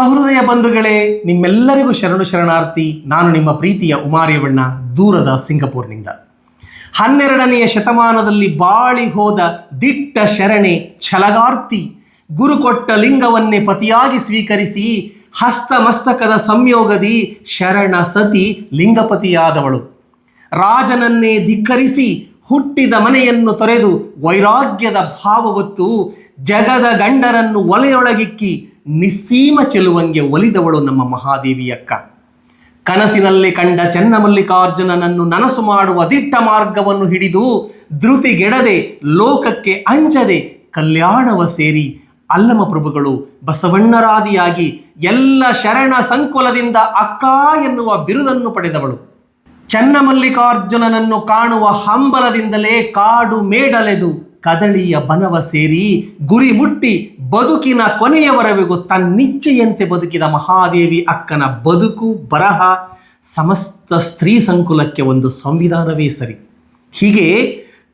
ಸಹೃದಯ ಬಂಧುಗಳೇ, ನಿಮ್ಮೆಲ್ಲರಿಗೂ ಶರಣು ಶರಣಾರ್ಥಿ, ನಾನು ನಿಮ್ಮ ಪ್ರೀತಿಯ ಉಮಾರ್ಯವಣ್ಣ ದೂರದ ಸಿಂಗಪೂರ್ನಿಂದ. ಹನ್ನೆರಡನೆಯ ಶತಮಾನದಲ್ಲಿ ಬಾಳಿ ಹೋದ ದಿಟ್ಟ ಶರಣೆ ಛಲಗಾರ್ತಿ ಗುರುಕೊಟ್ಟ ಲಿಂಗವನ್ನೇ ಪತಿಯಾಗಿ ಸ್ವೀಕರಿಸಿ, ಹಸ್ತಮಸ್ತಕದ ಸಂಯೋಗದಿ ಶರಣ ಸತಿ ಲಿಂಗಪತಿಯಾದವಳು. ರಾಜನನ್ನೇ ಧಿಕ್ಕರಿಸಿ, ಹುಟ್ಟಿದ ಮನೆಯನ್ನು ತೊರೆದು ವೈರಾಗ್ಯದ ಭಾವವತ್ತು ಜಗದ ಗಂಡರನ್ನು ಒಲೆಯೊಳಗಿಕ್ಕಿ ನಿಸ್ಸೀಮ ಚೆಲುವಂಗೆ ಒಲಿದವಳು ನಮ್ಮ ಮಹಾದೇವಿಯಕ್ಕ. ಕನಸಿನಲ್ಲಿ ಕಂಡ ಚನ್ನಮಲ್ಲಿಕಾರ್ಜುನನನ್ನು ನನಸು ಮಾಡುವ ದಿಟ್ಟ ಮಾರ್ಗವನ್ನು ಹಿಡಿದು ಧೃತಿಗೆಡದೆ ಲೋಕಕ್ಕೆ ಅಂಜದೆ ಕಲ್ಯಾಣವ ಸೇರಿ ಅಲ್ಲಮ ಪ್ರಭುಗಳು ಬಸವಣ್ಣರಾದಿಯಾಗಿ ಎಲ್ಲ ಶರಣ ಸಂಕುಲದಿಂದ ಅಕ್ಕ ಎನ್ನುವ ಬಿರುದನ್ನು ಪಡೆದವಳು. ಚನ್ನಮಲ್ಲಿಕಾರ್ಜುನನನ್ನು ಕಾಣುವ ಹಂಬಲದಿಂದಲೇ ಕಾಡು ಮೇಡಲೆದು. ಕದಳಿಯ ಬನವ ಸೇರಿ ಗುರಿ ಮುಟ್ಟಿ ಬದುಕಿನ ಕೊನೆಯವರೆಗೂ ತನ್ನಿಚ್ಛೆಯಂತೆ ಬದುಕಿದ ಮಹಾದೇವಿ ಅಕ್ಕನ ಬದುಕು, ಬರಹ, ಸಮಸ್ತ ಸ್ತ್ರೀ ಸಂಕುಲಕ್ಕೆ ಒಂದು ಸಂವಿಧಾನವೇ ಸರಿ. ಹೀಗೆ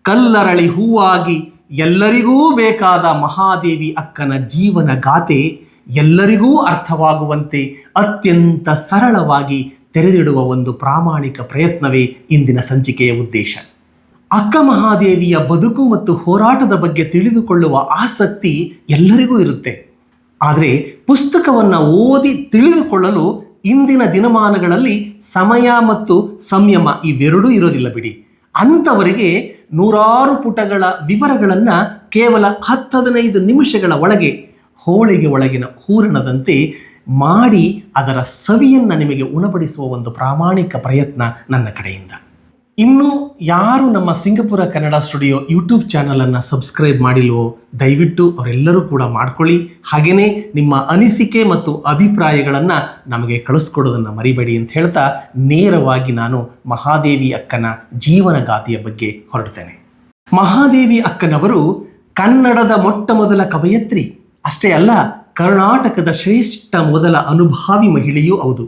ಕಲ್ಲರಳಿ ಹೂವಾಗಿ ಎಲ್ಲರಿಗೂ ಬೇಕಾದ ಮಹಾದೇವಿ ಅಕ್ಕನ ಜೀವನ ಗಾಥೆ ಎಲ್ಲರಿಗೂ ಅರ್ಥವಾಗುವಂತೆ ಅತ್ಯಂತ ಸರಳವಾಗಿ ತೆರೆದಿಡುವ ಒಂದು ಪ್ರಾಮಾಣಿಕ ಪ್ರಯತ್ನವೇ ಇಂದಿನ ಸಂಚಿಕೆಯ ಉದ್ದೇಶ. ಅಕ್ಕ ಮಹಾದೇವಿಯ ಬದುಕು ಮತ್ತು ಹೋರಾಟದ ಬಗ್ಗೆ ತಿಳಿದುಕೊಳ್ಳುವ ಆಸಕ್ತಿ ಎಲ್ಲರಿಗೂ ಇರುತ್ತೆ. ಆದರೆ ಪುಸ್ತಕವನ್ನು ಓದಿ ತಿಳಿದುಕೊಳ್ಳಲು ಇಂದಿನ ದಿನಮಾನಗಳಲ್ಲಿ ಸಮಯ ಮತ್ತು ಸಂಯಮ ಇವೆರಡೂ ಇರೋದಿಲ್ಲ ಬಿಡಿ. ಅಂಥವರಿಗೆ ನೂರಾರು ಪುಟಗಳ ವಿವರಗಳನ್ನು ಕೇವಲ ಹತ್ತು ಹದಿನೈದು ನಿಮಿಷಗಳ ಒಳಗೆ, ಹೋಳಿಗೆ ಒಳಗಿನ ಹೂರಣದಂತೆ ಮಾಡಿ ಅದರ ಸವಿಯನ್ನು ನಿಮಗೆ ಉಣಬಡಿಸುವ ಒಂದು ಪ್ರಾಮಾಣಿಕ ಪ್ರಯತ್ನ ನನ್ನ ಕಡೆಯಿಂದ. ಇನ್ನು ಯಾರು ನಮ್ಮ ಸಿಂಗಪುರ ಕನ್ನಡ ಸ್ಟುಡಿಯೋ ಯೂಟ್ಯೂಬ್ ಚಾನಲನ್ನು ಸಬ್ಸ್ಕ್ರೈಬ್ ಮಾಡಿಲ್ವೋ, ದಯವಿಟ್ಟು ಅವರೆಲ್ಲರೂ ಕೂಡ ಮಾಡ್ಕೊಳ್ಳಿ. ಹಾಗೆಯೇ ನಿಮ್ಮ ಅನಿಸಿಕೆ ಮತ್ತು ಅಭಿಪ್ರಾಯಗಳನ್ನು ನಮಗೆ ಕಳಿಸ್ಕೊಡೋದನ್ನು ಮರಿಬೇಡಿ ಅಂತ ಹೇಳ್ತಾ ನೇರವಾಗಿ ನಾನು ಮಹಾದೇವಿ ಅಕ್ಕನ ಜೀವನಗಾಥೆಯ ಬಗ್ಗೆ ಹೊರಡ್ತೇನೆ. ಮಹಾದೇವಿ ಅಕ್ಕನವರು ಕನ್ನಡದ ಮೊಟ್ಟ ಮೊದಲ ಕವಯತ್ರಿ. ಅಷ್ಟೇ ಅಲ್ಲ, ಕರ್ನಾಟಕದ ಶ್ರೇಷ್ಠ ಮೊದಲ ಅನುಭಾವಿ ಮಹಿಳೆಯೂ ಹೌದು.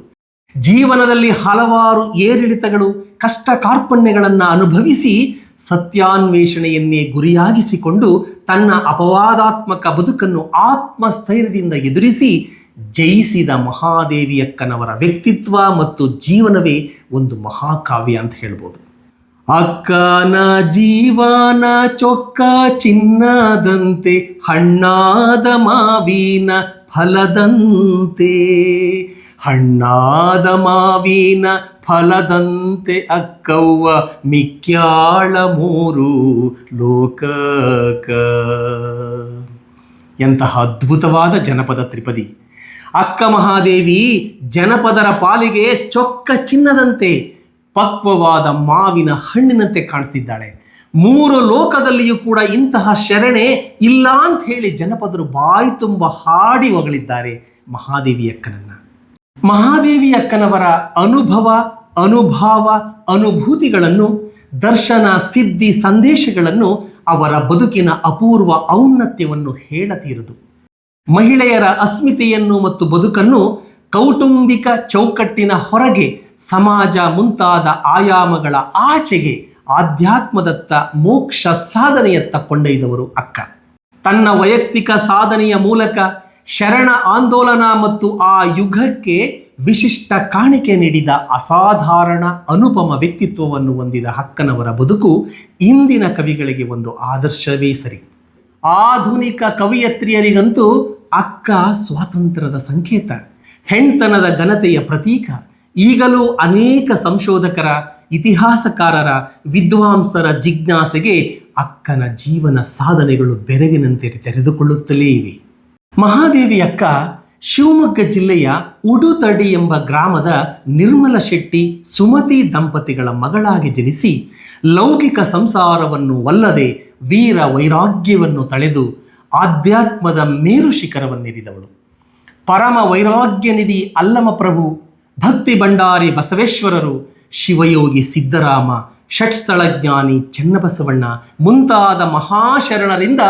ಜೀವನದಲ್ಲಿ ಹಲವಾರು ಏರಿಳಿತಗಳು ಕಷ್ಟ ಕಾರ್ಪಣ್ಯಗಳನ್ನು ಅನುಭವಿಸಿ ಸತ್ಯಾನ್ವೇಷಣೆಯನ್ನೇ ಗುರಿಯಾಗಿಸಿಕೊಂಡು ತನ್ನ ಅಪವಾದಾತ್ಮಕ ಬದುಕನ್ನು ಆತ್ಮಸ್ಥೈರ್ಯದಿಂದ ಎದುರಿಸಿ ಜಯಿಸಿದ ಮಹಾದೇವಿಯಕ್ಕನವರ ವ್ಯಕ್ತಿತ್ವ ಮತ್ತು ಜೀವನವೇ ಒಂದು ಮಹಾಕಾವ್ಯ ಅಂತ ಹೇಳ್ಬೋದು. ಅಕ್ಕನ ಜೀವನ ಚೊಕ್ಕ ಚಿನ್ನದಂತೆ, ಹಣ್ಣಾದ ಮಾವಿನ ಫಲದಂತೆ. ಹಣ್ಣಾದ ಮಾವಿನ ಫಲದಂತೆ ಅಕ್ಕವ್ವ ಮಿಕ್ಯಾಳ ಮೂರು ಲೋಕಕ. ಎಂತಹ ಅದ್ಭುತವಾದ ಜನಪದ ತ್ರಿಪದಿ. ಅಕ್ಕ ಮಹಾದೇವಿ ಜನಪದರ ಪಾಲಿಗೆ ಚೊಕ್ಕ ಚಿನ್ನದಂತೆ ಪಕ್ವವಾದ ಮಾವಿನ ಹಣ್ಣಿನಂತೆ ಕಾಣಿಸಿದ್ದಾಳೆ. ಮೂರು ಲೋಕದಲ್ಲಿಯೂ ಕೂಡ ಇಂತಹ ಶರಣೆ ಇಲ್ಲ ಅಂತ ಹೇಳಿ ಜನಪದರು ಬಾಯಿ ತುಂಬ ಹಾಡಿ ಹೊಗಳಿದ್ದಾರೆ ಮಹಾದೇವಿ ಅಕ್ಕನನ್ನ ಮಹಾದೇವಿ ಅಕ್ಕನವರ ಅನುಭವ, ಅನುಭಾವ, ಅನುಭೂತಿಗಳನ್ನು, ದರ್ಶನ, ಸಿದ್ಧಿ, ಸಂದೇಶಗಳನ್ನು ಅವರ ಬದುಕಿನ ಅಪೂರ್ವ ಔನ್ನತ್ಯವನ್ನು ಹೇಳತೀರದು. ಮಹಿಳೆಯರ ಅಸ್ಮಿತೆಯನ್ನು ಮತ್ತು ಬದುಕನ್ನು ಕೌಟುಂಬಿಕ ಚೌಕಟ್ಟಿನ ಹೊರಗೆ, ಸಮಾಜ ಮುಂತಾದ ಆಯಾಮಗಳ ಆಚೆಗೆ ಆಧ್ಯಾತ್ಮದತ್ತ ಮೋಕ್ಷ ಸಾಧನೆಯತ್ತ ಕೊಂಡೊಯ್ದವರು ಅಕ್ಕ. ತನ್ನ ವೈಯಕ್ತಿಕ ಸಾಧನೆಯ ಮೂಲಕ ಶರಣ ಆಂದೋಲನ ಮತ್ತು ಆ ಯುಗಕ್ಕೆ ವಿಶಿಷ್ಟ ಕಾಣಿಕೆ ನೀಡಿದ ಅಸಾಧಾರಣ ಅನುಪಮ ವ್ಯಕ್ತಿತ್ವವನ್ನು ಹೊಂದಿದ ಹಕ್ಕನವರ ಬದುಕು ಇಂದಿನ ಕವಿಗಳಿಗೆ ಒಂದು ಆದರ್ಶವೇ ಸರಿ. ಆಧುನಿಕ ಕವಿಯತ್ರಿಯರಿಗಂತೂ ಅಕ್ಕ ಸ್ವಾತಂತ್ರ್ಯದ ಸಂಕೇತ ಹೆಣ್ತನದ ಘನತೆಯ ಪ್ರತೀಕ, ಈಗಲೂ ಅನೇಕ ಸಂಶೋಧಕರ, ಇತಿಹಾಸಕಾರರ, ವಿದ್ವಾಂಸರ ಜಿಜ್ಞಾಸೆಗೆ ಅಕ್ಕನ ಜೀವನ ಸಾಧನೆಗಳು ಬೆರಗಿನಂತೆ ತೆರೆದುಕೊಳ್ಳುತ್ತಲೇ ಇವೆ. ಮಹಾದೇವಿ ಅಕ್ಕ ಶಿವಮೊಗ್ಗ ಜಿಲ್ಲೆಯ ಉಡುತಡಿ ಎಂಬ ಗ್ರಾಮದ ನಿರ್ಮಲ ಶೆಟ್ಟಿ ಸುಮತಿ ದಂಪತಿಗಳ ಮಗಳಾಗಿ ಜನಿಸಿ ಲೌಕಿಕ ಸಂಸಾರವನ್ನು ಒಲ್ಲದೆ ವೀರ ವೈರಾಗ್ಯವನ್ನು ತಳೆದು ಆಧ್ಯಾತ್ಮದ ಮೇರು ಶಿಖರವನ್ನೇರಿದವಳು ಪರಮ ವೈರಾಗ್ಯ ನಿಧಿ ಅಲ್ಲಮ ಪ್ರಭು, ಭಕ್ತಿ ಭಂಡಾರಿ ಬಸವೇಶ್ವರರು, ಶಿವಯೋಗಿ ಸಿದ್ದರಾಮ, ಷಟ್ಸ್ಥಳಜ್ಞಾನಿ ಚೆನ್ನಬಸವಣ್ಣ ಮುಂತಾದ ಮಹಾಶರಣರಿಂದ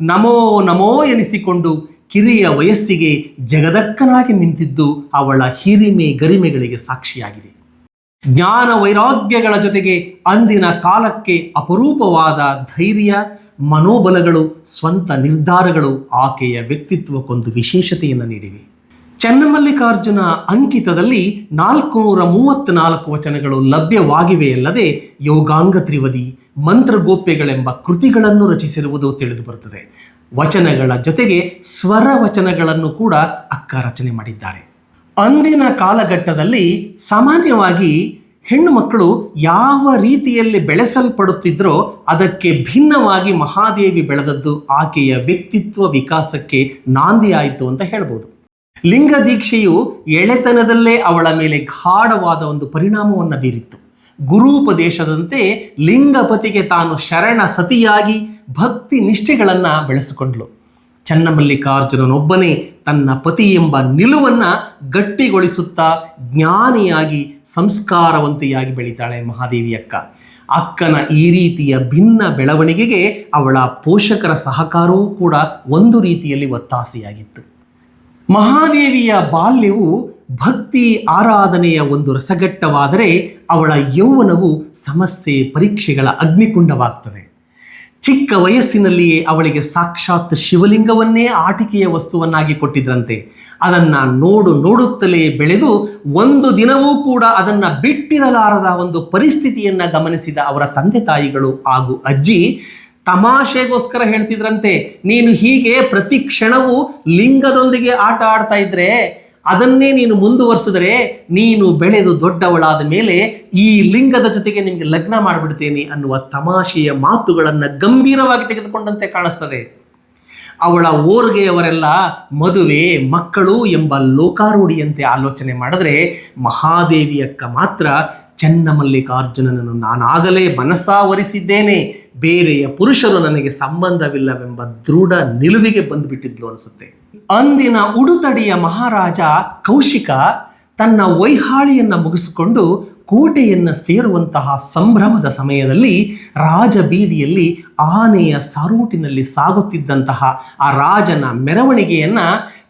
ನಮೋ ನಮೋ ಎನಿಸಿಕೊಂಡು ಕಿರಿಯ ವಯಸ್ಸಿಗೆ ಜಗದಕ್ಕನಾಗಿ ನಿಂತಿದ್ದು ಅವಳ ಹಿರಿಮೆ ಗರಿಮೆಗಳಿಗೆ ಸಾಕ್ಷಿಯಾಗಿದೆ. ಜ್ಞಾನ ವೈರಾಗ್ಯಗಳ ಜೊತೆಗೆ ಅಂದಿನ ಕಾಲಕ್ಕೆ ಅಪರೂಪವಾದ ಧೈರ್ಯ, ಮನೋಬಲಗಳು, ಸ್ವಂತ ನಿರ್ಧಾರಗಳು ಆಕೆಯ ವ್ಯಕ್ತಿತ್ವಕ್ಕೊಂದು ವಿಶೇಷತೆಯನ್ನು ನೀಡಿವೆ. ಚನ್ನಮಲ್ಲಿಕಾರ್ಜುನ ಅಂಕಿತದಲ್ಲಿ ನಾಲ್ಕುನೂರ ಮೂವತ್ತ್ನಾಲ್ಕು ವಚನಗಳು ಲಭ್ಯವಾಗಿವೆಯಲ್ಲದೆ ಯೋಗಾಂಗ ತ್ರಿವದಿ ಮಂತ್ರಗೋಪ್ಯಗಳೆಂಬ ಕೃತಿಗಳನ್ನು ರಚಿಸಿರುವುದು ತಿಳಿದು ಬರುತ್ತದೆ. ವಚನಗಳ ಜೊತೆಗೆ ಸ್ವರ ವಚನಗಳನ್ನು ಕೂಡ ಅಕ್ಕ ರಚನೆ ಮಾಡಿದ್ದಾರೆ. ಅಂದಿನ ಕಾಲಘಟ್ಟದಲ್ಲಿ ಸಾಮಾನ್ಯವಾಗಿ ಹೆಣ್ಣು ಮಕ್ಕಳು ಯಾವ ರೀತಿಯಲ್ಲಿ ಬೆಳೆಸಲ್ಪಡುತ್ತಿದ್ರೋ ಅದಕ್ಕೆ ಭಿನ್ನವಾಗಿ ಮಹಾದೇವಿ ಬೆಳೆದದ್ದು ಆಕೆಯ ವ್ಯಕ್ತಿತ್ವ ವಿಕಾಸಕ್ಕೆ ನಾಂದಿಯಾಯಿತು ಅಂತ ಹೇಳ್ಬೋದು. ಲಿಂಗ ದೀಕ್ಷೆಯು ಎಳೆತನದಲ್ಲೇ ಅವಳ ಮೇಲೆ ಗಾಢವಾದ ಒಂದು ಪರಿಣಾಮವನ್ನು ಬೀರಿತ್ತು. ಗುರೂಪದೇಶದಂತೆ ಲಿಂಗಪತಿಗೆ ತಾನು ಶರಣ ಸತಿಯಾಗಿ ಭಕ್ತಿ ನಿಷ್ಠೆಗಳನ್ನು ಬೆಳೆಸಿಕೊಂಡ್ಳು ಚನ್ನಮಲ್ಲಿಕಾರ್ಜುನನೊಬ್ಬನೇ ತನ್ನ ಪತಿ ಎಂಬ ನಿಲುವನ್ನ ಗಟ್ಟಿಗೊಳಿಸುತ್ತಾ ಜ್ಞಾನಿಯಾಗಿ ಸಂಸ್ಕಾರವಂತೆಯಾಗಿ ಬೆಳೀತಾಳೆ ಮಹಾದೇವಿ ಅಕ್ಕ ಅಕ್ಕನ ಈ ರೀತಿಯ ಭಿನ್ನ ಬೆಳವಣಿಗೆಗೆ ಅವಳ ಪೋಷಕರ ಸಹಕಾರವೂ ಕೂಡ ಒಂದು ರೀತಿಯಲ್ಲಿ ಒತ್ತಾಸೆಯಾಗಿತ್ತು. ಮಹಾದೇವಿಯ ಬಾಲ್ಯವು ಭಕ್ತಿ ಆರಾಧನೆಯ ಒಂದು ರಸಘಟ್ಟವಾದರೆ ಅವಳ ಯೌವನವು ಸಮಸ್ಯೆ ಪರೀಕ್ಷೆಗಳ ಅಗ್ನಿಕುಂಡವಾಗ್ತದೆ. ಚಿಕ್ಕ ವಯಸ್ಸಿನಲ್ಲಿಯೇ ಅವಳಿಗೆ ಸಾಕ್ಷಾತ್ ಶಿವಲಿಂಗವನ್ನೇ ಆಟಿಕೆಯ ವಸ್ತುವನ್ನಾಗಿ ಕೊಟ್ಟಿದ್ರಂತೆ. ಅದನ್ನ ನೋಡು ನೋಡುತ್ತಲೇ ಬೆಳೆದು ಒಂದು ದಿನವೂ ಕೂಡ ಅದನ್ನ ಬಿಟ್ಟಿರಲಾರದ ಒಂದು ಪರಿಸ್ಥಿತಿಯನ್ನ ಗಮನಿಸಿದ ಅವರ ತಂದೆ ತಾಯಿಗಳು ಹಾಗೂ ಅಜ್ಜಿ, ತಮಾಷೆಗೋಸ್ಕರ ಹೇಳ್ತಿದ್ರಂತೆ, ನೀನು ಹೀಗೆ ಪ್ರತಿ ಕ್ಷಣವೂ ಲಿಂಗದೊಂದಿಗೆ ಆಟ ಆಡ್ತಾ ಇದ್ರೆ ಅದನ್ನೇ ನೀನು ಮುಂದುವರಿಸಿದ್ರೆ ನೀನು ಬೆಳೆದು ದೊಡ್ಡವಳಾದ ಮೇಲೆ ಈ ಲಿಂಗದ ಜೊತೆಗೆ ನಿಮಗೆ ಲಗ್ನ ಮಾಡಿಬಿಡ್ತೇನೆ ಅನ್ನುವ ತಮಾಷೆಯ ಮಾತುಗಳನ್ನು ಗಂಭೀರವಾಗಿ ತೆಗೆದುಕೊಂಡಂತೆ ಕಾಣಿಸ್ತದೆ. ಅವಳ ಓರ್ಗೆಯವರೆಲ್ಲ ಮದುವೆ, ಮಕ್ಕಳು ಎಂಬ ಲೋಕಾರೂಢಿಯಂತೆ ಆಲೋಚನೆ ಮಾಡಿದ್ರೆ ಮಹಾದೇವಿಯಕ್ಕ ಮಾತ್ರ ಚನ್ನಮಲ್ಲಿಕಾರ್ಜುನನನ್ನು ನಾನಾಗಲೇ ಮನಸ್ಸಾವರಿಸಿದ್ದೇನೆ. ಬೇರೆಯ ಪುರುಷರು ನನಗೆ ಸಂಬಂಧವಿಲ್ಲವೆಂಬ ದೃಢ ನಿಲುವಿಗೆ ಬಂದುಬಿಟ್ಟಿದ್ಲು ಅನಿಸುತ್ತೆ. ಅಂದಿನ ಉಡುತಡಿಯ ಮಹಾರಾಜ ಕೌಶಿಕ ತನ್ನ ವೈಹಾಳಿಯನ್ನು ಮುಗಿಸಿಕೊಂಡು ಕೋಟೆಯನ್ನು ಸೇರುವಂತಹ ಸಂಭ್ರಮದ ಸಮಯದಲ್ಲಿ ರಾಜಬೀದಿಯಲ್ಲಿ ಆನೆಯ ಸಾರೋಟಿನಲ್ಲಿ ಸಾಗುತ್ತಿದ್ದಂತಹ ಆ ರಾಜನ ಮೆರವಣಿಗೆಯನ್ನ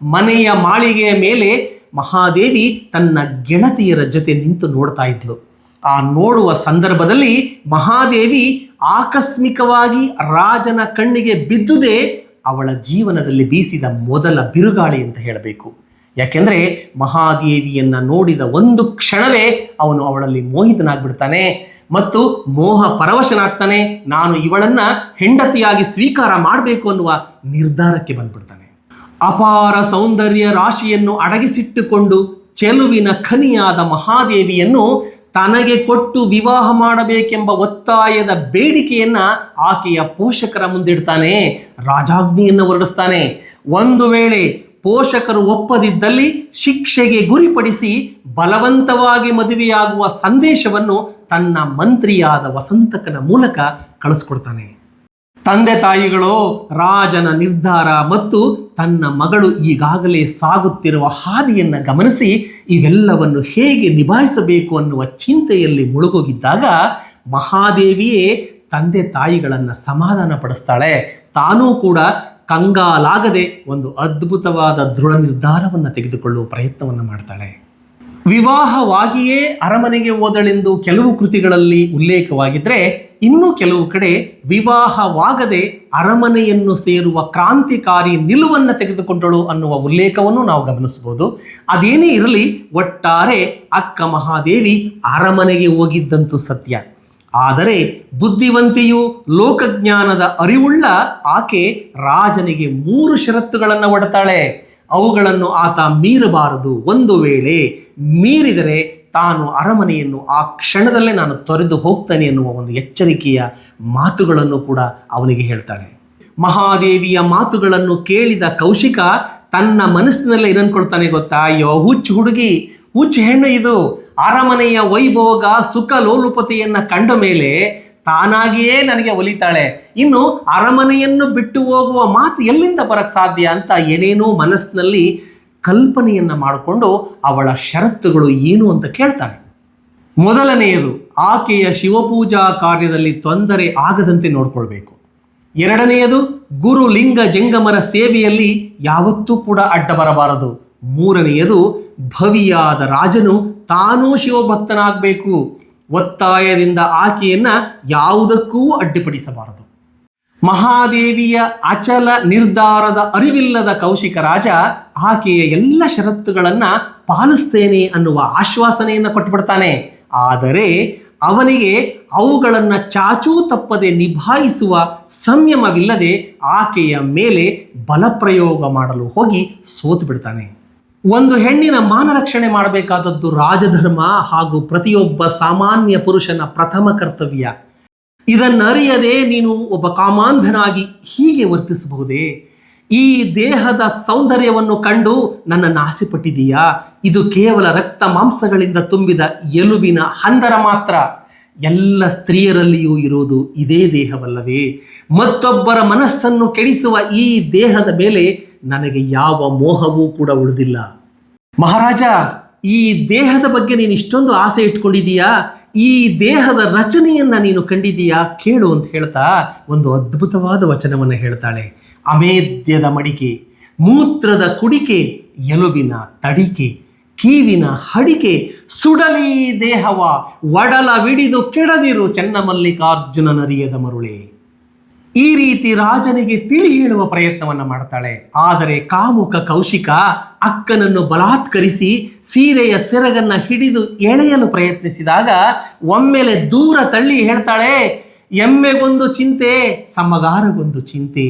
ಮನೆಯ ಮಾಳಿಗೆಯ ಮೇಲೆ ಮಹಾದೇವಿ ತನ್ನ ಗೆಳತಿಯರ ಜೊತೆ ನಿಂತು ನೋಡ್ತಾ ಇದ್ಲು. ಆ ನೋಡುವ ಸಂದರ್ಭದಲ್ಲಿ ಮಹಾದೇವಿ ಆಕಸ್ಮಿಕವಾಗಿ ರಾಜನ ಕಣ್ಣಿಗೆ ಬಿದ್ದುದೇ ಅವಳ ಜೀವನದಲ್ಲಿ ಬೀಸಿದ ಮೊದಲ ಬಿರುಗಾಳಿ ಅಂತ ಹೇಳಬೇಕು. ಯಾಕೆಂದರೆ ಮಹಾದೇವಿಯನ್ನು ನೋಡಿದ ಒಂದು ಕ್ಷಣವೇ ಅವನು ಅವಳಲ್ಲಿ ಮೋಹಿತನಾಗ್ಬಿಡ್ತಾನೆ ಮತ್ತು ಮೋಹ ಪರವಶನಾಗ್ತಾನೆ. ನಾನು ಇವಳನ್ನು ಹೆಂಡತಿಯಾಗಿ ಸ್ವೀಕಾರ ಮಾಡಬೇಕು ಅನ್ನುವ ನಿರ್ಧಾರಕ್ಕೆ ಬಂದ್ಬಿಡ್ತಾನೆ. ಅಪಾರ ಸೌಂದರ್ಯ ರಾಶಿಯನ್ನು ಅಡಗಿಸಿಟ್ಟುಕೊಂಡು ಚೆಲುವಿನ ಖನಿಯಾದ ಮಹಾದೇವಿಯನ್ನು ತನಗೆ ಕೊಟ್ಟು ವಿವಾಹ ಮಾಡಬೇಕೆಂಬ ಒತ್ತಾಯದ ಬೇಡಿಕೆಯನ್ನ ಆಕೆಯ ಪೋಷಕರ ಮುಂದಿಡ್ತಾನೆ ರಾಜಾಜ್ಞೆಯನ್ನು ಹೊರಡಿಸ್ತಾನೆ. ಒಂದು ವೇಳೆ ಪೋಷಕರು ಒಪ್ಪದಿದ್ದಲ್ಲಿ ಶಿಕ್ಷೆಗೆ ಗುರಿಪಡಿಸಿ ಬಲವಂತವಾಗಿ ಮದುವೆಯಾಗುವ ಸಂದೇಶವನ್ನು ತನ್ನ ಮಂತ್ರಿಯಾದ ವಸಂತಕನ ಮೂಲಕ ಕಳಿಸ್ಕೊಡ್ತಾನೆ. ತಂದೆ ತಾಯಿಗಳು, ರಾಜನ ನಿರ್ಧಾರ ಮತ್ತು ತನ್ನ ಮಗಳು ಈಗಾಗಲೇ ಸಾಗುತ್ತಿರುವ ಹಾದಿಯನ್ನು ಗಮನಿಸಿ ಇವೆಲ್ಲವನ್ನು ಹೇಗೆ ನಿಭಾಯಿಸಬೇಕು ಅನ್ನುವ ಚಿಂತೆಯಲ್ಲಿ ಮುಳುಗೋಗಿದ್ದಾಗ ಮಹಾದೇವಿಯೇ ತಂದೆ ತಾಯಿಗಳನ್ನು ಸಮಾಧಾನ ಪಡಿಸ್ತಾಳೆ. ತಾನೂ ಕೂಡ ಕಂಗಾಲಾಗದೆ ಒಂದು ಅದ್ಭುತವಾದ ದೃಢ ನಿರ್ಧಾರವನ್ನು ತೆಗೆದುಕೊಳ್ಳುವ ಪ್ರಯತ್ನವನ್ನು ಮಾಡ್ತಾಳೆ. ವಿವಾಹವಾಗಿಯೇ ಅರಮನೆಗೆ ಹೋದಳೆಂದು ಕೆಲವು ಕೃತಿಗಳಲ್ಲಿ ಉಲ್ಲೇಖವಾಗಿದ್ದರೆ ಇನ್ನು ಕೆಲವು ಕಡೆ ವಿವಾಹವಾಗದೆ ಅರಮನೆಯನ್ನು ಸೇರುವ ಕ್ರಾಂತಿಕಾರಿ ನಿಲುವನ್ನು ತೆಗೆದುಕೊಂಡಳು ಅನ್ನುವ ಉಲ್ಲೇಖವನ್ನು ನಾವು ಗಮನಿಸಬಹುದು. ಅದೇನೇ ಇರಲಿ, ಒಟ್ಟಾರೆ ಅಕ್ಕ ಮಹಾದೇವಿ ಅರಮನೆಗೆ ಹೋಗಿದ್ದಂತೂ ಸತ್ಯ. ಆದರೆ ಬುದ್ಧಿವಂತಿಯು ಲೋಕಜ್ಞಾನದ ಅರಿವುಳ್ಳ ಆಕೆ ರಾಜನಿಗೆ ಮೂರು ಷರತ್ತುಗಳನ್ನು ಒಡ್ತಾಳೆ. ಅವುಗಳನ್ನು ಆತ ಮೀರಬಾರದು. ಒಂದು ವೇಳೆ ಮೀರಿದರೆ ತಾನು ಅರಮನೆಯನ್ನು ಆ ಕ್ಷಣದಲ್ಲೇ ನಾನು ತೊರೆದು ಹೋಗ್ತಾನೆ ಎನ್ನುವ ಒಂದು ಎಚ್ಚರಿಕೆಯ ಮಾತುಗಳನ್ನು ಕೂಡ ಅವನಿಗೆ ಹೇಳ್ತಾಳೆ. ಮಹಾದೇವಿಯ ಮಾತುಗಳನ್ನು ಕೇಳಿದ ಕೌಶಿಕ ತನ್ನ ಮನಸ್ಸಿನಲ್ಲೇ ಏನನ್ಕೊಳ್ತಾನೆ ಗೊತ್ತಾ? ಅಯ್ಯೋ, ಹುಚ್ಚು ಹುಡುಗಿ, ಹುಚ್ಚು ಹೆಣ್ಣು ಇದು. ಅರಮನೆಯ ವೈಭೋಗ, ಸುಖ, ಲೋಲುಪತೆಯನ್ನ ಕಂಡ ಮೇಲೆ ತಾನಾಗಿಯೇ ನನಗೆ ಒಲಿತಾಳೆ. ಇನ್ನು ಅರಮನೆಯನ್ನು ಬಿಟ್ಟು ಹೋಗುವ ಮಾತು ಎಲ್ಲಿಂದ ಬರಕ್ಕೆ ಸಾಧ್ಯ ಅಂತ ಏನೇನೋ ಮನಸ್ಸಿನಲ್ಲಿ ಕಲ್ಪನೆಯನ್ನು ಮಾಡಿಕೊಂಡು ಅವಳ ಷರತ್ತುಗಳು ಏನು ಅಂತ ಕೇಳ್ತಾನೆ. ಮೊದಲನೆಯದು, ಆಕೆಯ ಶಿವಪೂಜಾ ಕಾರ್ಯದಲ್ಲಿ ತೊಂದರೆ ಆಗದಂತೆ ನೋಡ್ಕೊಳ್ಬೇಕು. ಎರಡನೆಯದು, ಗುರು ಲಿಂಗ ಜಂಗಮರ ಸೇವೆಯಲ್ಲಿ ಯಾವತ್ತೂ ಕೂಡ ಅಡ್ಡ ಬರಬಾರದು. ಮೂರನೆಯದು, ಭವಿಯಾದ ರಾಜನು ತಾನೂ ಶಿವಭಕ್ತನಾಗಬೇಕು. ಒತ್ತಾಯದಿಂದ ಆಕೆಯನ್ನ ಯಾವುದಕ್ಕೂ ಅಡ್ಡಿಪಡಿಸಬಾರದು. ಮಹಾದೇವಿಯ ಅಚಲ ನಿರ್ಧಾರದ ಅರಿವಿಲ್ಲದ ಕೌಶಿಕ ರಾಜ ಆಕೆಯ ಎಲ್ಲ ಷರತ್ತುಗಳನ್ನ ಪಾಲಿಸ್ತೇನೆ ಅನ್ನುವ ಆಶ್ವಾಸನೆಯನ್ನು ಕೊಟ್ಟುಬಿಡ್ತಾನೆ ಆದರೆ ಅವನಿಗೆ ಅವುಗಳನ್ನು ಚಾಚೂ ತಪ್ಪದೆ ನಿಭಾಯಿಸುವ ಸಂಯಮವಿಲ್ಲದೆ ಆಕೆಯ ಮೇಲೆ ಬಲಪ್ರಯೋಗ ಮಾಡಲು ಹೋಗಿ ಸೋತು ಬಿಡ್ತಾನೆ ಒಂದು ಹೆಣ್ಣಿನ ಮಾನರಕ್ಷಣೆ ಮಾಡಬೇಕಾದದ್ದು ರಾಜಧರ್ಮ ಹಾಗೂ ಪ್ರತಿಯೊಬ್ಬ ಸಾಮಾನ್ಯ ಪುರುಷನ ಪ್ರಥಮ ಕರ್ತವ್ಯ. ಇದನ್ನರಿಯದೆ ನೀನು ಒಬ್ಬ ಕಾಮಾಂಧನಾಗಿ ಹೀಗೆ ವರ್ತಿಸಬಹುದೇ? ಈ ದೇಹದ ಸೌಂದರ್ಯವನ್ನು ಕಂಡು ನನ್ನನ್ನು ಆಸೆಪಟ್ಟಿದೀಯಾ ಇದು ಕೇವಲ ರಕ್ತ ಮಾಂಸಗಳಿಂದ ತುಂಬಿದ ಎಲುಬಿನ ಹಂದರ ಮಾತ್ರ. ಎಲ್ಲ ಸ್ತ್ರೀಯರಲ್ಲಿಯೂ ಇರುವುದು ಇದೇ ದೇಹವಲ್ಲವೇ. ಮತ್ತೊಬ್ಬರ ಮನಸ್ಸನ್ನು ಕೆಡಿಸುವ ಈ ದೇಹದ ಮೇಲೆ ನನಗೆ ಯಾವ ಮೋಹವೂ ಕೂಡ ಉಳಿದಿಲ್ಲ. ಮಹಾರಾಜ, ಈ ದೇಹದ ಬಗ್ಗೆ ನೀನು ಇಷ್ಟೊಂದು ಆಸೆ ಇಟ್ಕೊಂಡಿದೀಯಾ? ಈ ದೇಹದ ರಚನೆಯನ್ನ ನೀನು ಕಂಡಿದೀಯಾ? ಕೇಳು ಅಂತ ಹೇಳ್ತಾ ಒಂದು ಅದ್ಭುತವಾದ ವಚನವನ್ನು ಹೇಳ್ತಾಳೆ. ಅಮೇದ್ಯದ ಮಡಿಕೆ, ಮೂತ್ರದ ಕುಡಿಕೆ, ಎಲುಬಿನ ತಡಿಕೆ, ಕೀವಿನ ಹಡಿಕೆ, ಸುಡಲಿ ದೇಹವ ಒಡಲವಿಡಿದು ಕೆಡದಿರು ಚೆನ್ನಮಲ್ಲಿಕಾರ್ಜುನನರಿಯದ ಮರುಳೆ. ಈ ರೀತಿ ರಾಜನಿಗೆ ತಿಳಿ ಹೇಳುವ ಪ್ರಯತ್ನವನ್ನ ಮಾಡ್ತಾಳೆ. ಆದರೆ ಕಾಮುಕ ಕೌಶಿಕ ಅಕ್ಕನನ್ನು ಬಲಾತ್ಕರಿಸಿ ಸೀರೆಯ ಸೆರಗನ್ನ ಹಿಡಿದು ಎಳೆಯಲು ಪ್ರಯತ್ನಿಸಿದಾಗ ಒಮ್ಮೆಲೆ ದೂರ ತಳ್ಳಿ ಹೇಳ್ತಾಳೆ, ಎಮ್ಮೆಗೊಂದು ಚಿಂತೆ ಸಮಗಾರಗೊಂದು ಚಿಂತೆ.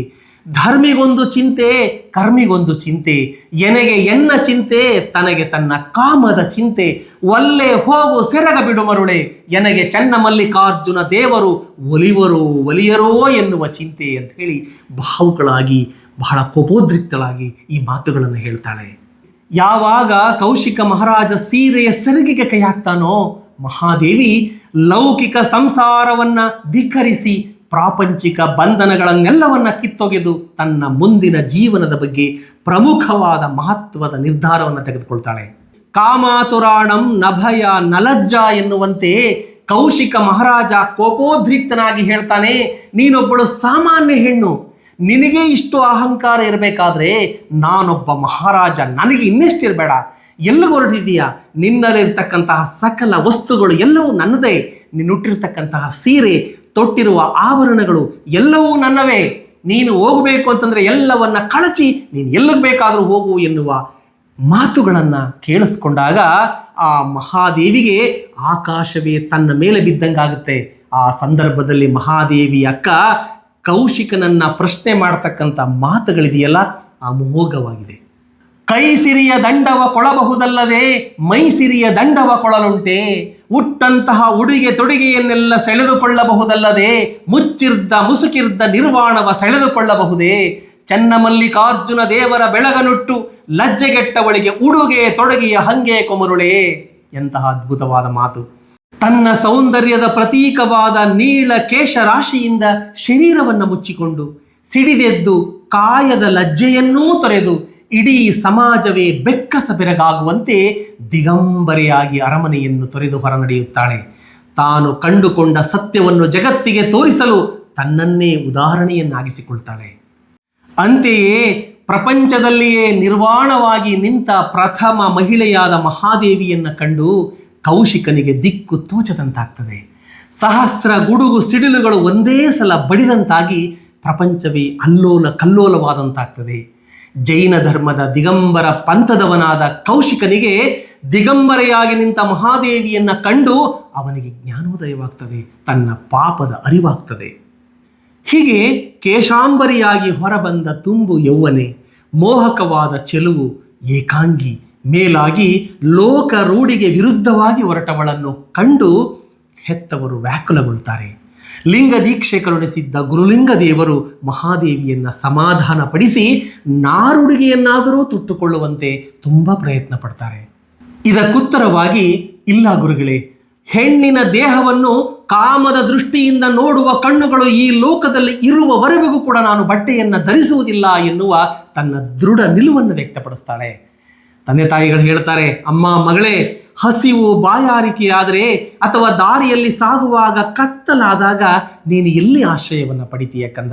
ಧರ್ಮಿಗೊಂದು ಚಿಂತೆ, ಕರ್ಮಿಗೊಂದು ಚಿಂತೆ. ಎನಗೆ ಎನ್ನ ಚಿಂತೆ, ತನಗೆ ತನ್ನ ಕಾಮದ ಚಿಂತೆ. ಒಲ್ಲೆ ಹೋಗು ಸೆರಗ ಬಿಡು ಮರುಳೆ, ಎನಗೆ ಮಲ್ಲಿಕಾರ್ಜುನ ದೇವರು ಒಲಿವರು, ಒಲಿಯರೋ ಎನ್ನುವ ಚಿಂತೆ ಅಂತ ಹೇಳಿ ಭಾವುಗಳಾಗಿ ಬಹಳ ಕೋಪೋದ್ರಿಕ್ತಳಾಗಿ ಈ ಮಾತುಗಳನ್ನು ಹೇಳ್ತಾಳೆ. ಯಾವಾಗ ಕೌಶಿಕ ಮಹಾರಾಜ ಸೀರೆಯ ಸೆರಗಿಗೆ ಕೈ ಹಾಕ್ತಾನೋ, ಮಹಾದೇವಿ ಲೌಕಿಕ ಸಂಸಾರವನ್ನ ಧಿಕ್ಕರಿಸಿ ಪ್ರಾಪಂಚಿಕ ಬಂಧನಗಳನ್ನೆಲ್ಲವನ್ನ ಕಿತ್ತೊಗೆದು ತನ್ನ ಮುಂದಿನ ಜೀವನದ ಬಗ್ಗೆ ಪ್ರಮುಖವಾದ ಮಹತ್ವದ ನಿರ್ಧಾರವನ್ನು ತೆಗೆದುಕೊಳ್ತಾಳೆ. ಕಾಮಾತುರಾಣಂ ನಭಯ ನಲಜ್ಜ ಎನ್ನುವಂತೆ ಕೌಶಿಕ ಮಹಾರಾಜ ಕೋಪೋದ್ರಿಕ್ತನಾಗಿ ಹೇಳ್ತಾನೆ, ನೀನೊಬ್ಬಳು ಸಾಮಾನ್ಯ ಹೆಣ್ಣು, ನಿನಗೆ ಇಷ್ಟು ಅಹಂಕಾರ ಇರಬೇಕಾದ್ರೆ ನಾನೊಬ್ಬ ಮಹಾರಾಜ, ನನಗೆ ಇನ್ನೆಷ್ಟಿರಬೇಡ ಎಲ್ಲಿಗೆ ಹೊರಟಿದೀಯಾ ನಿನ್ನಲ್ಲಿರ್ತಕ್ಕಂತಹ ಸಕಲ ವಸ್ತುಗಳು ಎಲ್ಲವೂ ನನ್ನದೇ ನೀನುಟ್ಟಿರ್ತಕ್ಕಂತಹ ಸೀರೆ ತೊಟ್ಟಿರುವ ಆಭರಣಗಳು ಎಲ್ಲವೂ ನನ್ನವೇ. ನೀನು ಹೋಗಬೇಕು ಅಂತಂದರೆ ಎಲ್ಲವನ್ನ ಕಳಚಿ ನೀನು ಎಲ್ಲಿಗೆ ಬೇಕಾದರೂ ಹೋಗು ಎನ್ನುವ ಮಾತುಗಳನ್ನು ಕೇಳಿಸ್ಕೊಂಡಾಗ ಆ ಮಹಾದೇವಿಗೆ ಆಕಾಶವೇ ತನ್ನ ಮೇಲೆ ಬಿದ್ದಂಗಾಗುತ್ತೆ. ಆ ಸಂದರ್ಭದಲ್ಲಿ ಮಹಾದೇವಿ ಅಕ್ಕ ಕೌಶಿಕನನ್ನ ಪ್ರಶ್ನೆ ಮಾಡ್ತಕ್ಕಂಥ ಮಾತುಗಳಿದೆಯಲ್ಲ, ಅಮೋಘವಾಗಿದೆ. ಕೈ ಸಿರಿಯ ದಂಡವ ಕೊಳಬಹುದಲ್ಲದೆ ಮೈ ಸಿರಿಯ ದಂಡವ ಕೊಳಲುಂಟೆ. ಉಟ್ಟಂತಹ ಉಡುಗೆ ತೊಡುಗೆಯನ್ನೆಲ್ಲ ಸೆಳೆದುಕೊಳ್ಳಬಹುದಲ್ಲದೆ ಮುಚ್ಚಿರ್ದ ಮುಸುಕಿರ್ದ ನಿರ್ವಾಣವ ಸೆಳೆದುಕೊಳ್ಳಬಹುದೇ. ಚನ್ನಮಲ್ಲಿಕಾರ್ಜುನ ದೇವರ ಬೆಳಗನುಟ್ಟು ಲಜ್ಜೆಗೆಟ್ಟವಳಿಗೆ ಉಡುಗೆ ತೊಡಗಿಯ ಹಂಗೆ ಕೊಮರುಳೇ. ಎಂತಹ ಅದ್ಭುತವಾದ ಮಾತು. ತನ್ನ ಸೌಂದರ್ಯದ ಪ್ರತೀಕವಾದ ನೀಳ ಕೇಶರಾಶಿಯಿಂದ ಶರೀರವನ್ನು ಮುಚ್ಚಿಕೊಂಡು ಸಿಡಿದೆದ್ದು ಕಾಯದ ಲಜ್ಜೆಯನ್ನೂ ತೊರೆದು ಇಡೀ ಸಮಾಜವೇ ಬೆಕ್ಕಸ ಬೆರಗಾಗುವಂತೆ ದಿಗಂಬರಿಯಾಗಿ ಅರಮನೆಯನ್ನು ತೊರೆದು ಹೊರನಡೆಯುತ್ತಾಳೆ. ತಾನು ಕಂಡುಕೊಂಡ ಸತ್ಯವನ್ನು ಜಗತ್ತಿಗೆ ತೋರಿಸಲು ತನ್ನನ್ನೇ ಉದಾಹರಣೆಯನ್ನಾಗಿಸಿಕೊಳ್ತಾಳೆ. ಅಂತೆಯೇ ಪ್ರಪಂಚದಲ್ಲಿಯೇ ನಿರ್ವಾಣವಾಗಿ ನಿಂತ ಪ್ರಥಮ ಮಹಿಳೆಯಾದ ಮಹಾದೇವಿಯನ್ನು ಕಂಡು ಕೌಶಿಕನಿಗೆ ದಿಕ್ಕು ತೋಚದಂತಾಗ್ತದೆ. ಸಹಸ್ರ ಗುಡುಗು ಸಿಡಿಲುಗಳು ಒಂದೇ ಸಲ ಬಡಿದಂತಾಗಿ ಪ್ರಪಂಚವೇ ಅಲ್ಲೋಲ ಕಲ್ಲೋಲವಾದಂತಾಗ್ತದೆ. ಜೈನ ಧರ್ಮದ ದಿಗಂಬರ ಪಂಥದವನಾದ ಕೌಶಿಕನಿಗೆ ದಿಗಂಬರೆಯಾಗಿ ನಿಂತ ಮಹಾದೇವಿಯನ್ನ ಕಂಡು ಅವನಿಗೆ ಜ್ಞಾನೋದಯವಾಗ್ತದೆ, ತನ್ನ ಪಾಪದ ಅರಿವಾಗ್ತದೆ. ಹೀಗೆ ಕೇಶಾಂಬರಿಯಾಗಿ ಹೊರಬಂದ ತುಂಬು ಯೌವನೆ, ಮೋಹಕವಾದ ಚೆಲುವು, ಏಕಾಂಗಿ, ಮೇಲಾಗಿ ಲೋಕ ರೂಢಿಗೆ ವಿರುದ್ಧವಾಗಿ ಹೊರಟವಳನ್ನು ಕಂಡು ಹೆತ್ತವರು ವ್ಯಾಕುಲಗೊಳ್ತಾರೆ. ಲಿಂಗ ದೀಕ್ಷೆ ಕರುಣಿಸಿದ್ದ ಗುರುಲಿಂಗ ದೇವರು ಮಹಾದೇವಿಯನ್ನ ಸಮಾಧಾನಪಡಿಸಿ ನಾರುಡುಗೆಯನ್ನಾದರೂ ತುಟ್ಟುಕೊಳ್ಳುವಂತೆ ತುಂಬ ಪ್ರಯತ್ನ ಪಡ್ತಾರೆ. ಇದಕ್ಕುತ್ತರವಾಗಿ, ಇಲ್ಲ ಗುರುಗಳೇ, ಹೆಣ್ಣಿನ ದೇಹವನ್ನು ಕಾಮದ ದೃಷ್ಟಿಯಿಂದ ನೋಡುವ ಕಣ್ಣುಗಳು ಈ ಲೋಕದಲ್ಲಿ ಇರುವವರೆಗೂ ಕೂಡ ನಾನು ಬಟ್ಟೆಯನ್ನು ಧರಿಸುವುದಿಲ್ಲ ಎನ್ನುವ ತನ್ನ ದೃಢ ನಿಲುವನ್ನು ವ್ಯಕ್ತಪಡಿಸ್ತಾಳೆ. ತಂದೆ ತಾಯಿಗಳು ಹೇಳ್ತಾರೆ, ಅಮ್ಮ, ಮಗಳೇ ಹಸಿವು ಬಾಯಾರಿಕೆಯಾದರೆ ಅಥವಾ ದಾರಿಯಲ್ಲಿ ಸಾಗುವಾಗ ಕತ್ತಲಾದಾಗ ನೀನು ಎಲ್ಲಿ ಆಶ್ರಯವನ್ನು ಪಡಿತೀಯ ಕಂದ?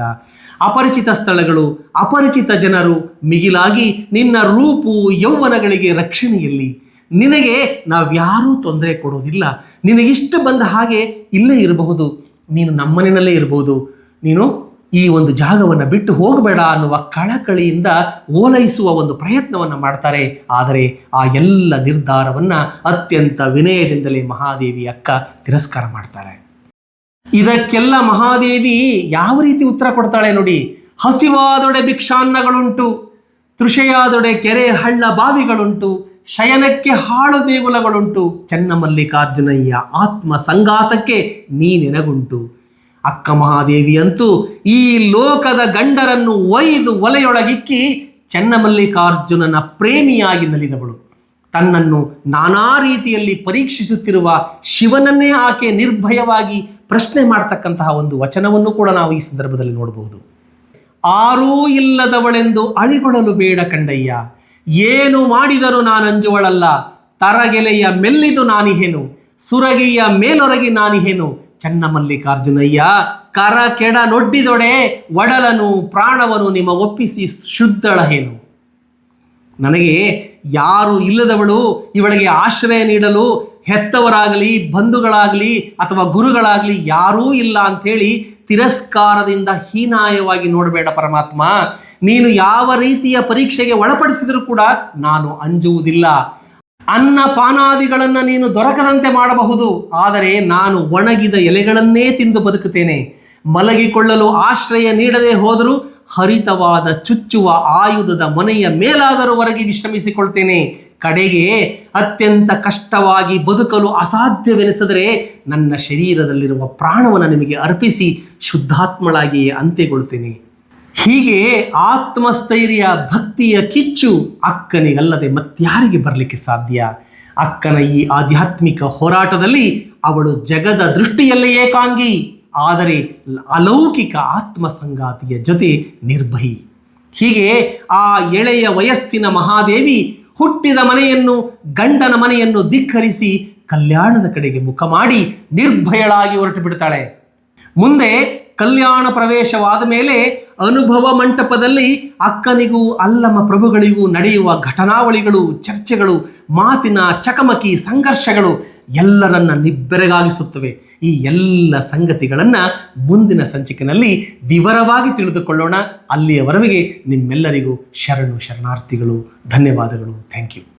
ಅಪರಿಚಿತ ಸ್ಥಳಗಳು, ಅಪರಿಚಿತ ಜನರು, ಮಿಗಿಲಾಗಿ ನಿನ್ನ ರೂಪು ಯೌವನಗಳಿಗೆ ರಕ್ಷಣೆಯಲ್ಲಿ. ನಿನಗೆ ನಾವ್ಯಾರೂ ತೊಂದರೆ ಕೊಡೋದಿಲ್ಲ. ನಿನಗಿಷ್ಟ ಬಂದ ಹಾಗೆ ಇಲ್ಲೇ ಇರಬಹುದು. ನೀನು ನಮ್ಮನೆಯಲ್ಲೇ ಇರಬಹುದು. ನೀನು ಈ ಒಂದು ಜಾಗವನ್ನು ಬಿಟ್ಟು ಹೋಗಬೇಡ ಅನ್ನುವ ಕಳಕಳಿಯಿಂದ ಓಲೈಸುವ ಒಂದು ಪ್ರಯತ್ನವನ್ನು ಮಾಡ್ತಾರೆ. ಆದರೆ ಆ ಎಲ್ಲ ನಿರ್ಧಾರವನ್ನು ಅತ್ಯಂತ ವಿನಯದಿಂದಲೇ ಮಹಾದೇವಿ ಅಕ್ಕ ತಿರಸ್ಕಾರ ಮಾಡ್ತಾರೆ. ಇದಕ್ಕೆಲ್ಲ ಮಹಾದೇವಿ ಯಾವ ರೀತಿ ಉತ್ತರ ಕೊಡ್ತಾಳೆ ನೋಡಿ. ಹಸಿವಾದೊಡೆ ಭಿಕ್ಷಾನ್ನಗಳುಂಟು, ತೃಷೆಯಾದೊಡೆ ಕೆರೆ ಹಳ್ಳ ಬಾವಿಗಳುಂಟು, ಶಯನಕ್ಕೆ ಹಾಳು ದೇಗುಲಗಳುಂಟು, ಚೆನ್ನಮಲ್ಲಿಕಾರ್ಜುನಯ್ಯ ಆತ್ಮ ಸಂಗಾತಕ್ಕೆ ನೀನೆನಗುಂಟು. ಅಕ್ಕ ಮಹಾದೇವಿಯಂತೂ ಈ ಲೋಕದ ಗಂಡರನ್ನು ಒಯ್ದು ಒಲೆಯೊಳಗಿಕ್ಕಿ ಚೆನ್ನಮಲ್ಲಿಕಾರ್ಜುನನ ಪ್ರೇಮಿಯಾಗಿ ನಲಿದವಳು. ತನ್ನನ್ನು ನಾನಾ ರೀತಿಯಲ್ಲಿ ಪರೀಕ್ಷಿಸುತ್ತಿರುವ ಶಿವನನ್ನೇ ಆಕೆ ನಿರ್ಭಯವಾಗಿ ಪ್ರಶ್ನೆ ಮಾಡ್ತಕ್ಕಂತಹ ಒಂದು ವಚನವನ್ನು ಕೂಡ ನಾವು ಈ ಸಂದರ್ಭದಲ್ಲಿ ನೋಡಬಹುದು. ಆರೂ ಇಲ್ಲದವಳೆಂದು ಅಳಿಗೊಳಲು ಬೇಡ ಕಂಡಯ್ಯ. ಏನು ಮಾಡಿದರೂ ನಾನಂಜುವಳಲ್ಲ. ತರಗೆಲೆಯ ಮೆಲ್ಲಿದು ನಾನಿಹೇನು. ಸುರಗಿಯ ಮೇಲೊರಗಿ ನಾನಿಹೇನು. ಚನ್ನಮಲ್ಲಿಕಾರ್ಜುನಯ್ಯ, ಕರ ಕೆಡ ನೊಡ್ಡಿದೊಡೆ, ಒಡಲನು, ಪ್ರಾಣವನು, ನಿಮ್ಮ ಒಪ್ಪಿಸಿ ಶುದ್ಧಳಹೇನು ನನಗೆ ಯಾರು ಇಲ್ಲದವಳು, ಇವಳಿಗೆ ಆಶ್ರಯ ನೀಡಲು ಹೆತ್ತವರಾಗಲಿ, ಬಂಧುಗಳಾಗಲಿ ಅಥವಾ ಗುರುಗಳಾಗಲಿ ಯಾರೂ ಇಲ್ಲ ಅಂಥೇಳಿ ತಿರಸ್ಕಾರದಿಂದ ಹೀನಾಯವಾಗಿ ನೋಡಬೇಡ ಪರಮಾತ್ಮ. ನೀನು ಯಾವ ರೀತಿಯ ಪರೀಕ್ಷೆಗೆ ಒಳಪಡಿಸಿದರೂ ಕೂಡ ನಾನು ಅಂಜುವುದಿಲ್ಲ. ಅನ್ನ ಪಾನಾದಿಗಳನ್ನು ನೀನು ದೊರಕದಂತೆ ಮಾಡಬಹುದು. ಆದರೆ ನಾನು ಒಣಗಿದ ಎಲೆಗಳನ್ನೇ ತಿಂದು ಬದುಕುತ್ತೇನೆ. ಮಲಗಿಕೊಳ್ಳಲು ಆಶ್ರಯ ನೀಡದೆ ಹೋದರೂ ಹರಿತವಾದ ಚುಚ್ಚುವ ಆಯುಧದ ಮನೆಯ ಮೇಲಾದರೂ ಹೊರಗೆ ವಿಶ್ರಮಿಸಿಕೊಳ್ತೇನೆ. ಕಡೆಗೆ ಅತ್ಯಂತ ಕಷ್ಟವಾಗಿ ಬದುಕಲು ಅಸಾಧ್ಯವೆನಿಸಿದರೆ ನನ್ನ ಶರೀರದಲ್ಲಿರುವ ಪ್ರಾಣವನ್ನು ನಿಮಗೆ ಅರ್ಪಿಸಿ ಶುದ್ಧಾತ್ಮಳಾಗಿಯೇ ಅಂತ್ಯಗೊಳ್ತೇನೆ ಹೀಗೆ ಆತ್ಮಸ್ಥೈರ್ಯ, ಭಕ್ತಿಯ ಕಿಚ್ಚು ಅಕ್ಕನಿಗಲ್ಲದೆ ಮತ್ಯಾರಿಗೆ ಬರಲಿಕ್ಕೆ ಸಾಧ್ಯ? ಅಕ್ಕನ ಈ ಆಧ್ಯಾತ್ಮಿಕ ಹೋರಾಟದಲ್ಲಿ ಅವಳು ಜಗದ ದೃಷ್ಟಿಯಲ್ಲಿ ಏಕಾಂಗಿ, ಆದರೆ ಅಲೌಕಿಕ ಆತ್ಮಸಂಗಾತಿಯ ಜೊತೆ ನಿರ್ಭಯಿ. ಹೀಗೆ ಆ ಎಳೆಯ ವಯಸ್ಸಿನ ಮಹಾದೇವಿ ಹುಟ್ಟಿದ ಮನೆಯನ್ನು, ಗಂಡನ ಮನೆಯನ್ನು ಧಿಕ್ಕರಿಸಿ ಕಲ್ಯಾಣದ ಕಡೆಗೆ ಮುಖ ಮಾಡಿ ನಿರ್ಭಯಳಾಗಿ ಹೊರಟು ಬಿಡ್ತಾಳೆ ಮುಂದೆ ಕಲ್ಯಾಣ ಪ್ರವೇಶವಾದ ಮೇಲೆ ಅನುಭವ ಮಂಟಪದಲ್ಲಿ ಅಕ್ಕನಿಗೂ ಅಲ್ಲಮ ಪ್ರಭುಗಳಿಗೂ ನಡೆಯುವ ಘಟನಾವಳಿಗಳು, ಚರ್ಚೆಗಳು, ಮಾತಿನ ಚಕಮಕಿ, ಸಂಘರ್ಷಗಳು ಎಲ್ಲರನ್ನ ನಿಬ್ಬೆರಗಾಗಿಸುತ್ತವೆ. ಈ ಎಲ್ಲ ಸಂಗತಿಗಳನ್ನು ಮುಂದಿನ ಸಂಚಿಕೆಯಲ್ಲಿ ವಿವರವಾಗಿ ತಿಳಿದುಕೊಳ್ಳೋಣ. ಅಲ್ಲಿಯವರೆಗೆ ನಿಮ್ಮೆಲ್ಲರಿಗೂ ಶರಣು ಶರಣಾರ್ಥಿಗಳು. ಧನ್ಯವಾದಗಳು. Thank you.